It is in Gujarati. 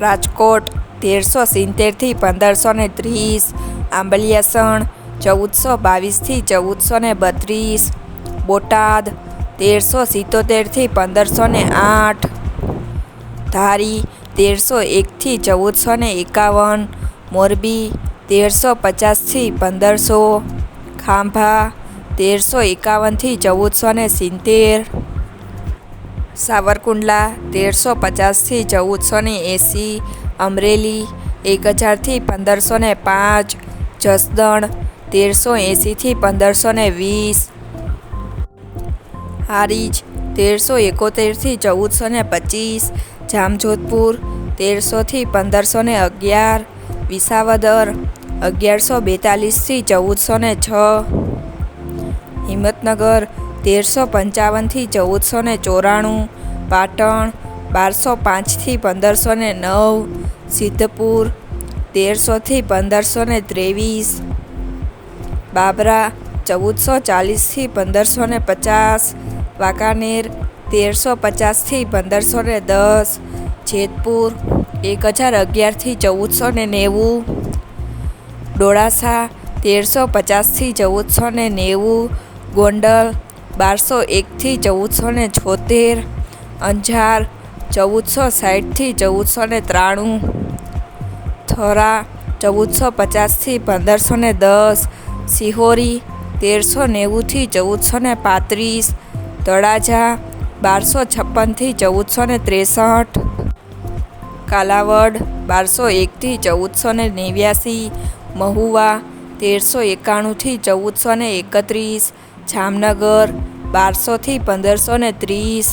રાજકોટ તેરસો સિત્તેરથી પંદરસો ને ત્રીસ આંબલિયાસણ ચૌદસો બાવીસથી ચૌદસો ને બત્રીસ, બોટાદ તેરસો સિત્તોતેરથી પંદરસો ને આઠ, ધારી તેરસો એકથી ચૌદસો ને એકાવન, મોરબી તેરસો પચાસથી પંદરસો, ખાંભા તેરસો એકાવનથી ચૌદસો ને સિત્તેર સાવરકુંડલા તેરસો પચાસથી ચૌદસો ને એંસી અમરેલી એક હજારથી પંદરસો ને પાંચ, જસદણ તેરસો એંસીથી પંદરસો ને વીસ, હારીજ તેરસો એકોતેરથી ચૌદસો ને પચીસ, જામજોધપુર તેરસોથી પંદરસો ને અગિયાર, વિસાવદર અગિયારસો બેતાલીસથી ચૌદસો ને છ, હિંમતનગર તેરસો પંચાવનથી ચૌદસો ને ચોરાણું, પાટણ બારસો પાંચથી પંદરસો ને નવ, સિદ્ધપુર તેરસોથી પંદરસો ને ત્રેવીસ, બાબરા ચૌદસો ચાલીસથી પંદરસો ને પચાસ, વાંકાનેર તેરસો પચાસથી પંદરસો ને દસ, જેતપુર એક હજાર અગિયારથી ચૌદસો ને નેવું, ડોળાસા તેરસો પચાસથી ચૌદસો ને નેવું, ગોંડલ બારસો એકથી ચૌદસો ને છોતેર, અંજાર ચૌદસો સાઠથી ચૌદસો ને ત્રાણું, થરા ચૌદસો પચાસથી પંદરસો ને દસ, સિહોરી તેરસો નેવુંથી ચૌદસો ને પાંત્રીસ, તળાજા બારસો છપ્પનથી ચૌદસો ને ત્રેસઠ, કાલાવડ બારસો એકથી ચૌદસો ને નેવ્યાસી, મહુવા તેરસો એકાણુંથી ચૌદસો ને એકત્રીસ જામનગર બારસોથી પંદરસો ને ત્રીસ.